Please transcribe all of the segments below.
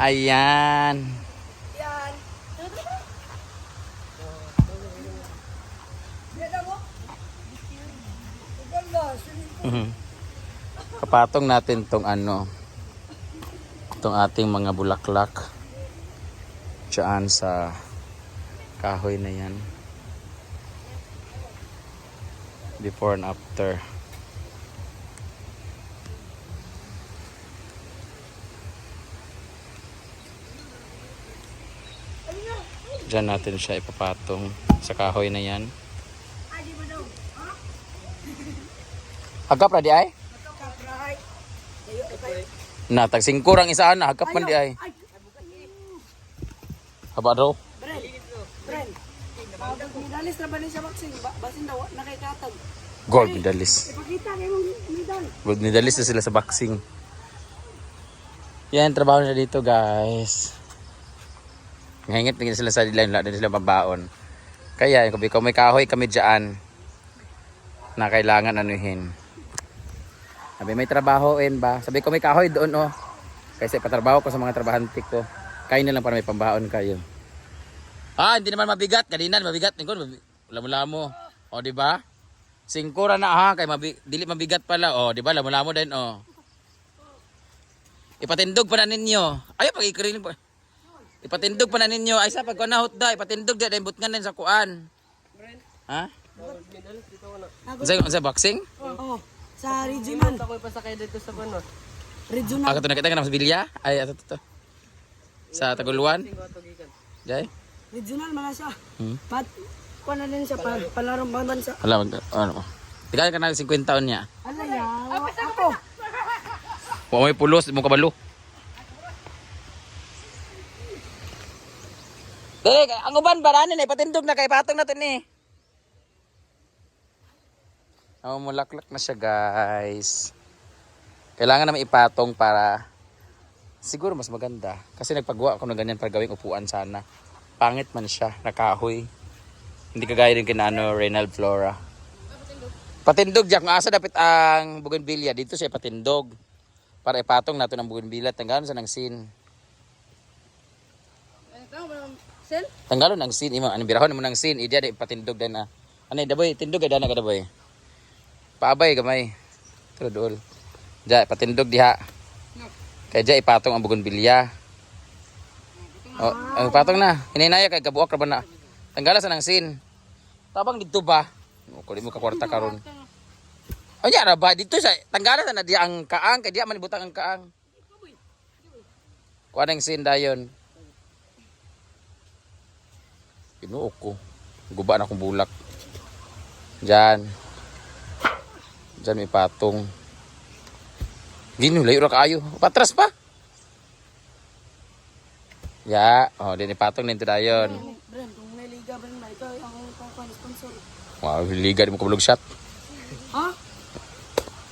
Ayan. Yan. Mhm. Kapatong natin tong ano, tong ating mga bulaklak. Diyan sa kahoy na yan. Before and after. Diyan natin siya ipapatong sa kahoy na yan. Hagap na di ay? Na, tag singkurang na, hagap man di ay. Haba daw. Midalis na ba? Ba basin daw nakikatag. Gold medalist. Ipakita kay mong medal. Gold medalist na sila sa boxing. Yan, trabaho na dito guys. Ngahingit na sila sa dilan, wala sila mabaon. Kaya, kung ikaw may kahoy kami dyan, na kailangan anuhin. Sabi, may trabahoin ba? Sabi ko, may kahoy doon, oh. Kasi patrabaho ko sa mga trabahante ko. Kain na lang para may pambaon kayo. Ah, hindi naman mabigat. Kanina, mabigat. Tingko, lamo-lamo. O, di ba? Singkura na ha, kay mabi dili mabigat pala. O, di ba? Lamo-lamo din, o. Ipatindog pa na ninyo. Ay, pag ikriling pa. Ipatindog pa na ninyo. Ay, sa pagkuhan na hot da, ipatindog da, dahil butngan din sa kuan. Ha? Sa, sa boxing? Oh, sa regional. Ako ipasakay dito sa bano. Regional. Ako to nakita ka na sa Bilya? Ay, ato to. Sa Taguluan? Jay? Regional man siya. Hmm? Pat kuha na din siya pa palarong bansa. Wala, mag, ano. Di ka na 50 taon niya. Ala ya. Ako. Huwag may pulos, mo kabalo. Dili, ang uban ba na ipatindog na kay patong natin eh. Oh, mulaklak na siya guys. Kailangan naman ipatong para siguro mas maganda. Kasi nagpagawa ako ng ganyan para gawing upuan sana. Pangit man siya, nakahoy. Hindi kagaya din kina ano, Reynald Flora. Patindog diyak nga asa dapat ang bougainvillea dito siya patindog. Para ipatong nato ng bougainvillea tanggalon sa nang sin. Sel? Tanggalon ang sin imo ang birahon mo nang sin idia di patindog din na. Ano daboy tindog ay dana ka daboy. Paabay gamay. Dool. Diya patindog diha. Kaya diya ipatong ang bougainvillea. Oh, ang patong na. Hininaya kay gabuak ra na. Tanggala sa nang sin. Tabang dito ba? O, kung di mo kakwarta karon. O nya ra ba dito sa tanggala sa na diya ang kaang kay diya man ibutang ang kaang. Kuha ng sin dayon. Pinuok ko. Guba na akong bulak. Diyan. Diyan may patong. Gino, layo ra kaayo. Patras pa. Ya, oh, din ipatong nito dayon. Kung may liga Bren na ito ang sponsor. Wow, liga di mo kabulog shot. Ha?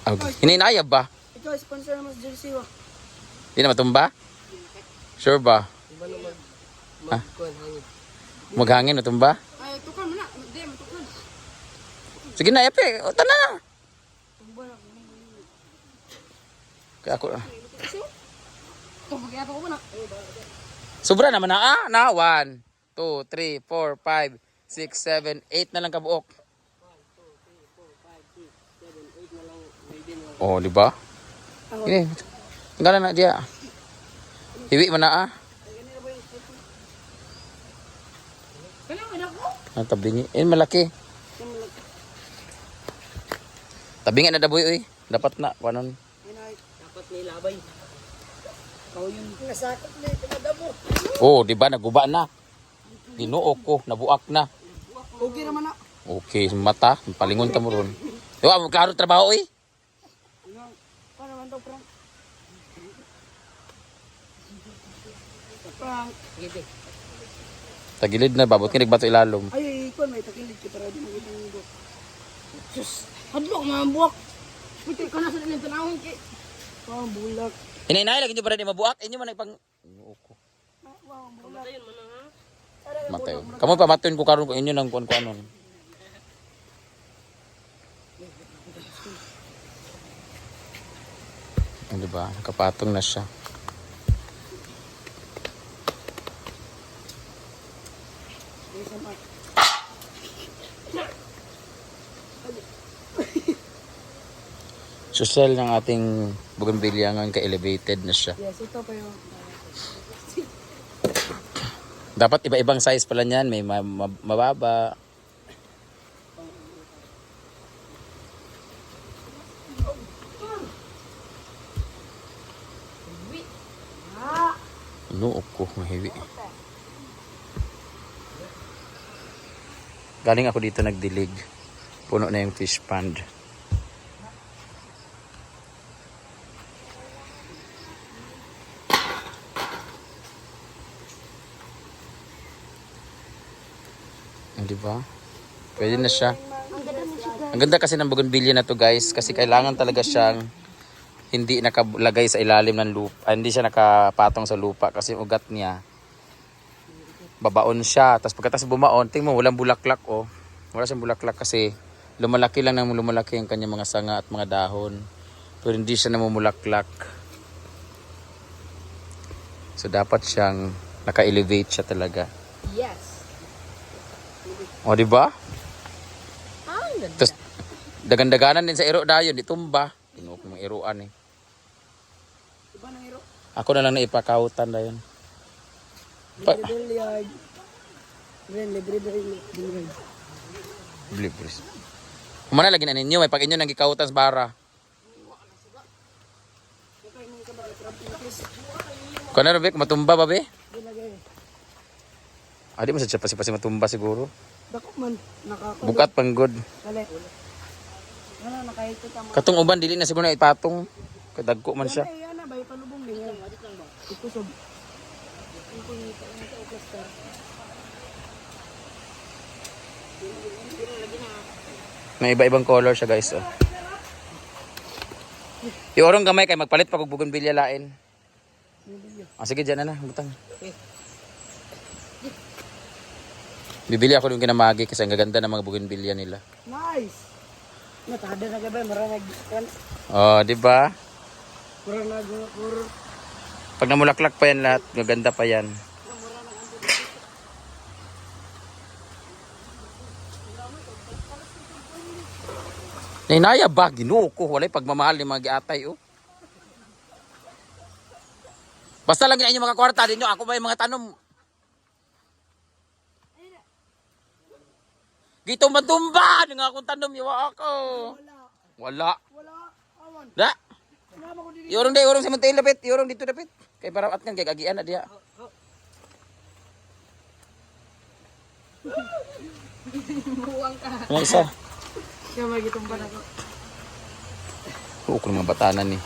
Oh, hininayab ba? Ikaw sponsor mo sa jersey wa. Di na matumba? Sure ba? Iba na mag Ah. Maghangin matumba? Ay, tukar mo na. Di, matukar. Sige na, epe. O, tana na. Tumba na. Kaya ako, Tumba ako na. sobra naman na, ah, na, 1, 2, 3, 4, 5, 6, 7, 8 na lang kabuok. Oh, di ba? Ini, tinggalan na dia. Hiwi man na ah. Kaya nga ako. Ang tabingi. Eh, malaki. Tabingi na daboy, oy. Dapat na, panon. Dapat may labay. Ikaw yung nasakot na pinadamo. Oh, di ba, naguba na. Ginuok ko, nabuak na. Okay naman na. Okay, mata, palingon ta mo ron. Amo karo trabaho, oy. Paano man daw, Frank? Frank. Sige. Tagilid na, babot kinig bato ilalom. Ay, ikaw may takilid ka para di mo itong buwak. Sus, hadlok mga buwak. Puti ka na sa nang tanawin ki. Wow, bulak. Inainay lagi nyo para di mabuak, inyo man nagpang... Ginuok ko. Wow, bulak. Ayun mo na ha. Matay. Kamu pa matuin ko karon ko inyo nang kuan kuanon. Ano ba? Nakapatong na siya. Social ng ating bougainvillea ngayon ka-elevated na siya. Yes, ito pa yung... Dapat iba-ibang size pala niyan. May ma- ma- mababa. Inuok ko, mahiwi. Galing ako dito nagdilig. Puno na yung fish pond. Ba? Pwede na siya. Ang ganda kasi ng bougainvillea na to guys kasi kailangan talaga siyang hindi nakalagay sa ilalim ng lupa. ah, hindi siya nakapatong sa lupa kasi ugat niya babaon siya. Tapos pagkatapos bumaon, tingnan mo walang bulaklak oh. Wala siyang bulaklak kasi lumalaki lang ng lumalaki ang kanyang mga sanga at mga dahon. Pero hindi siya namumulaklak. So dapat siyang naka-elevate siya talaga. Yes. O di ba? Ah, ganda. Tapos, dagan-daganan din sa iro dayon, di tumba. Tinuok ng iruan eh. Iba ng hero. Ako na lang na ipakautan dayon. Pa- libre billiard. Blibris. Humana lagi na ninyo, may pag inyo nang gikautan sa bara. Kung ano be, matumba ba be? Dilagay. Ah, di mo sa pasi pasi matumba siguro. Dako man. Nakaka... Bukat pang good. Kalit. Ano, nakahito tamo. Katong uban dili na siguro na ipatong. Kadagko man siya. Ay, yan na, bay palubong din yan. Ikusob. May iba-ibang color siya guys. Oh. Iorong gamay kay magpalit pa kog bougainvillea lain. Ah, sige dyan na na, butang. Bibili ako yung kinamagi kasi ang gaganda ng mga bougainvillea nila. Nice! Natada na gabay, maranag. Yan. Oh, di ba? Maranag, puro. Pag namulaklak pa yan lahat, gaganda pa yan. Nainaya ba? Ginoo ko. Walay pagmamahal ni mga giatay, oh. Basta lang inyo mga kwarta din Ako ba yung mga tanom? Gitumba-tumba! Nga akong tanom, yawa ako. Wala. Wala. Awan. Da? Ko. Yorong day, yorong sa mantay lapit, yorong dito lapit. Kay para at kang kay kagian na diha. Buwang ka. Ano isa? Kaya may gitumban ako. Oo, kung mga batanan ni.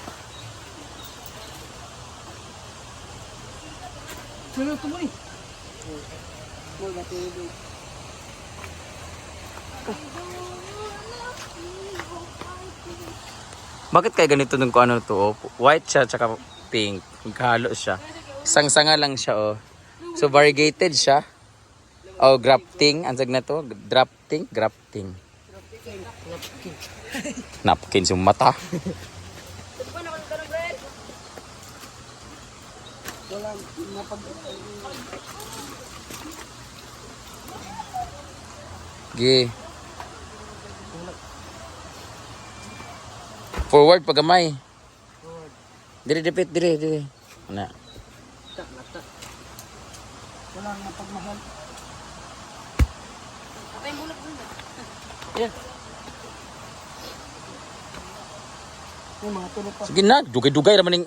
Sunod mo ni. Mo tuloy? Bakit kaya ganito nung ano to? Oh? White siya, tsaka pink. Magkahalo siya. Isang-sanga lang siya, oh. So, variegated siya. Oh, grafting. Ansag na to? Drafting? Grafting. Napkin yung mata. Wala. Forward pagamay. Dire dipit dire dire. Ana. Wala napagmahal. Yeah. May mga tulog pa. Sige na, dugay-dugay naman ning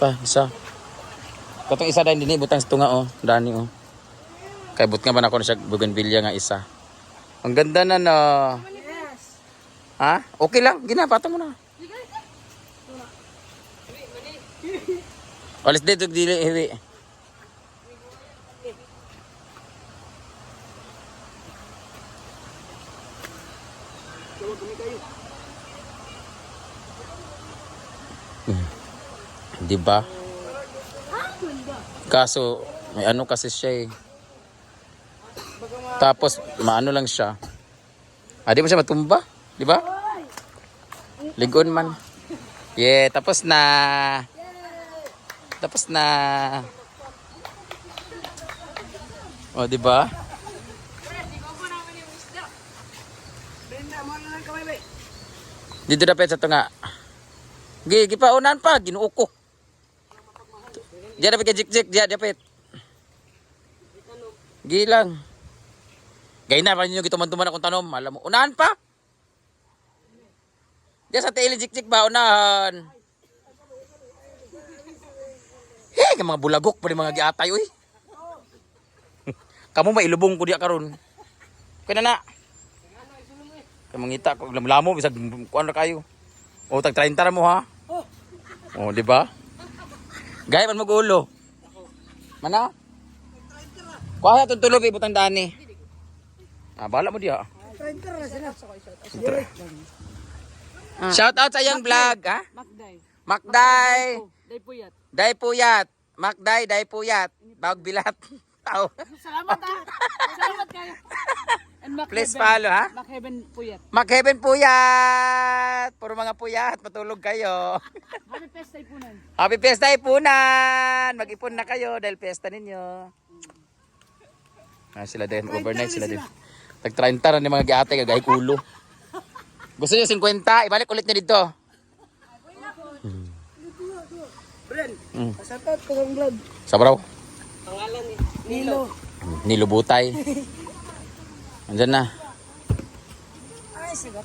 Pa, isa. Katong isa dahil dini butang sa oh, dani oh. Kay but nga man ako na siya bougainvillea nga isa. Ang ganda na na. Yes! Ha? Okay lang, ginapata mo na. Alis dito dili hiwi. Di ba? Kaso, may ano kasi siya eh. Tapos, maano lang siya. Ah, di mo siya matumba? Di ba? Ligon man. Yeah, tapos na. Tapos na. O, di ba? Dito dapat sa tunga. Gi, gipaunan pa, ginuo ko. Diyan dapat kay jik-jik, diyan dapat. Gi lang. Gay na, pa ninyo gituman-tuman akong tanom. Alam mo, unahan pa. Diyan sa taili jik-jik ba, unahan. Eh, ka mga bulagok pa mga giatay, uy. Kamu mailubong ko diya karon. Kaya na na. Kaya mangita ko lamlamo bisag kuan ra kayo. O tag 30 ra mo ha. Oh, di ba? Gaya man magulo. Mana? Kuha sa tutuloy ibutang dani. Ah, bala mo na sila. Shout out sa iyang vlog, ha? Makday. Makday, Day puyat. Day Puyat. Makday, Day Puyat. Bawag bilat. Tao. Salamat ha. Salamat kayo. And Mac Please Heaven. follow, ha? Mac Heaven puyat. Mag-heaven puyat! Puro mga puyat, matulog kayo. Happy Fest Taipunan. Happy Fiesta Ipunan! Mag-ipon na kayo dahil fiesta ninyo. Ah, sila din, overnight sila din. Tag 30 na ni mga giate kagay kulo. Gusto niyo 50, ibalik ulit niyo dito. Bren, Mm. pasatot ko ng vlog. Sabraw, Pangalan ni Nilo. nilubutay. Andyan na. Ay, sigat.